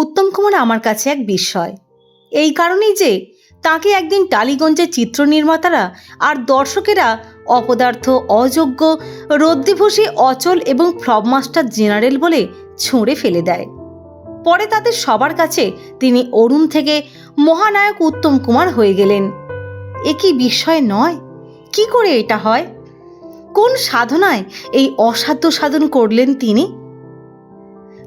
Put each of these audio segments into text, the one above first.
উত্তম কুমার আমার কাছে এক বিস্ময়। এই কারণেই যে তাকে একদিন টালিগঞ্জের চিত্র নির্মাতারা আর দর্শকেরা অপদার্থ, অযোগ্য, রদ্দিভূষী, অচল এবং ফ্লপ মাস্টার জেনারেল বলে ছুঁড়ে ফেলে দেয়। পরে তাদের সবার কাছে তিনি অরুণ থেকে মহানায়ক উত্তম কুমার হয়ে গেলেন। এ কি বিস্ময় নয়? কি করে এটা হয়? কোন সাধনায় এই অসাধ্য সাধন করলেন তিনি?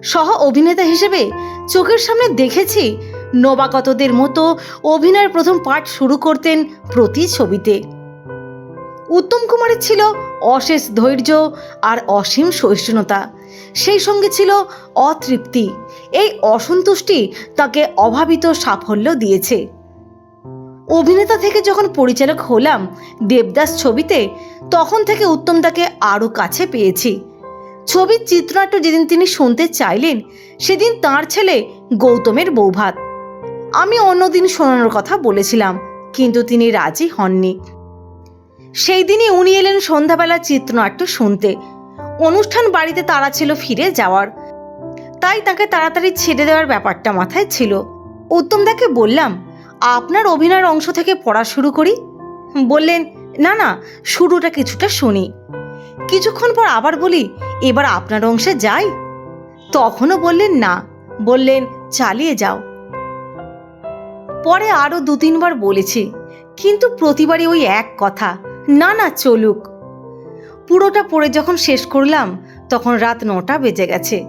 সহ অভিনেতা হিসেবে চোখের সামনে দেখেছি নবাগতদের মতো অভিনয়ের প্রথম পাঠ শুরু করতেন প্রতি ছবিতে। উত্তম কুমারের ছিল অশেষ ধৈর্য আর অসীম সহিষ্ণুতা। সেই সঙ্গে ছিল অতৃপ্তি। এই অসন্তুষ্টি তাকে অভাবিত সাফল্য দিয়েছে। অভিনেতা থেকে যখন পরিচালক হলাম দেবদাস ছবিতে, তখন থেকে উত্তম তাকে আরও কাছে পেয়েছি। ছবির চিত্রনাট্য যেদিন তিনি শুনতে চাইলেন, সেদিন তার ছেলে গৌতমের বৌভাত। আমি অন্যদিন শোনানোর কথা বলেছিলাম, কিন্তু তিনি রাজি হননি। সেই দিনই উনি এলেন সন্ধ্যাবেলা চিত্রনাট্য শুনতে। অনুষ্ঠান বাড়িতে তারা ছিল ফিরে যাওয়ার। তাই তাকে তাড়াতাড়ি ছেড়ে দেওয়ার ব্যাপারটা মাথায় ছিল। উত্তমদাকে বললাম, আপনার অভিনয়ের অংশ থেকে পড়া শুরু করি। বললেন, না না, শুরুটা কিছুটা শুনি। কিছুক্ষণ পর আবার বলি, এবার আপনার অংশে যাই। তখনও বললেন, না। বললেন, চালিয়ে যাও। পরে আরও দু তিনবার বলেছি, কিন্তু প্রতিবারই ওই এক কথা, না না, চলুক। পুরোটা পড়ে যখন শেষ করলাম, তখন রাত নটা বেজে গেছে।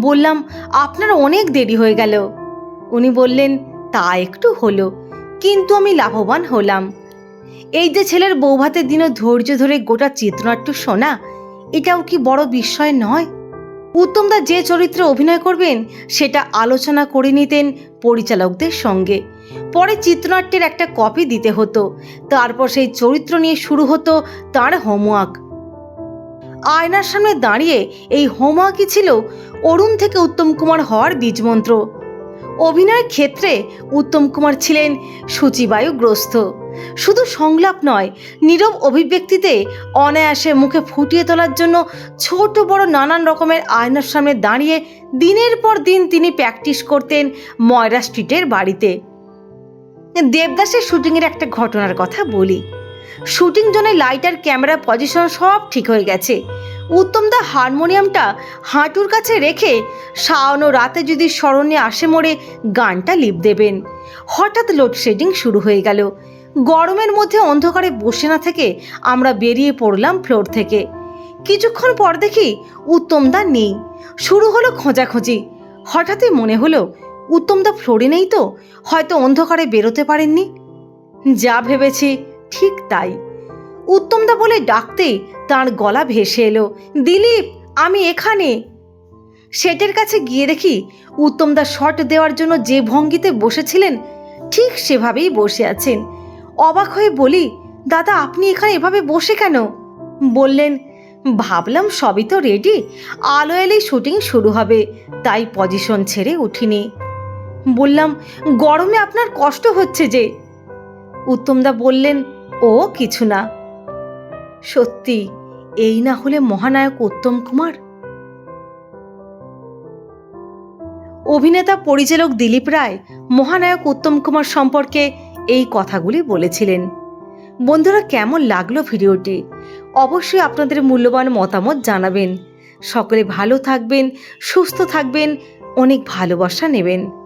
বললাম, আপনার অনেক দেরি হয়ে গেল। উনি বললেন, তা একটু হলো, কিন্তু আমি লাভবান হলাম। এই যে ছেলের বৌভাতের দিনও ধৈর্য ধরে গোটা চিত্রনাট্য শোনা, এটাও কি বড় বিস্ময় নয়? উত্তমদা যে চরিত্রে অভিনয় করবেন, সেটা আলোচনা করে নিতেন পরিচালকদের সঙ্গে। পরে চিত্রনাট্যের একটা কপি দিতে হতো, তারপর সেই চরিত্র নিয়ে শুরু হতো তার হোমওয়ার্ক। আয়নার সামনে দাঁড়িয়ে এই হোমওয়ার্কই ছিল অরুণ থেকে উত্তম কুমার হওয়ার বীজমন্ত্র। অভিনয়ের ক্ষেত্রে উত্তম কুমার ছিলেন সূচিবায়ুগ্রস্ত শুধু সংলাপ নয়, নীরব অভিব্যক্তিতে অনায়াসে মুখে ফুটিয়ে তোলার জন্য ছোট বড় নানান রকমের আয়নার সামনে দাঁড়িয়ে দিনের পর দিন তিনি প্র্যাকটিস করতেন ময়রা স্ট্রিটের বাড়িতে। দেবদাসের শুটিংয়ের একটা ঘটনার কথা বলি। শুটিং জোনে লাইটার, ক্যামেরা, পজিশন সব ঠিক হয়ে গেছে। উত্তমদা হারমোনিয়ামটা হাঁটুর কাছে রেখে শাওনো রাতে যদি স্মরণে আসে মোড়ে গানটা লিপ দেবেন। হঠাৎ লোডশেডিং শুরু হয়ে গেল। গরমের মধ্যে অন্ধকারে বসে না থেকে আমরা বেরিয়ে পড়লাম ফ্লোর থেকে। কিছুক্ষণ পর দেখি উত্তমদা নেই। শুরু হলো খোঁজাখুঁজি। হঠাৎই মনে হলো, উত্তমদা ফ্লোরে নেই তো, হয়তো অন্ধকারে বেরোতে পারেননি। যা ভেবেছি ঠিক তাই। উত্তমদা বলে ডাকতেই তার গলা ভেসে এলো, দিলীপ, আমি এখানে। সেটের কাছে গিয়ে দেখি উত্তমদা শট দেওয়ার জন্য যে ভঙ্গিতে বসেছিলেন, ঠিক সেভাবেই বসে আছেন। অবাক হয়ে বলি, দাদা, আপনি এখানে এভাবে বসে কেন? বললেন, ভাবলাম সবই তো রেডি আলো এলেই শুটিং শুরু হবে, তাই পজিশন ছেড়ে উঠিনি। বললাম, গরমে আপনার কষ্ট হচ্ছে যে। উত্তমদা বললেন, ও, কিছু না। সত্যি, এই না হলে মহানায়ক উত্তম কুমার? অভিনেতা, পরিচালক দিলীপ রায়, মহানায়ক উত্তম কুমার সম্পর্কে এই কথাগুলি বলেছিলেন। বন্ধুরা, কেমন লাগল ভিডিওটি? অবশ্যই আপনাদের মূল্যবান মতামত জানাবেন। সকলে ভালো থাকবেন, সুস্থ থাকবেন, অনেক ভালোবাসা নেবেন।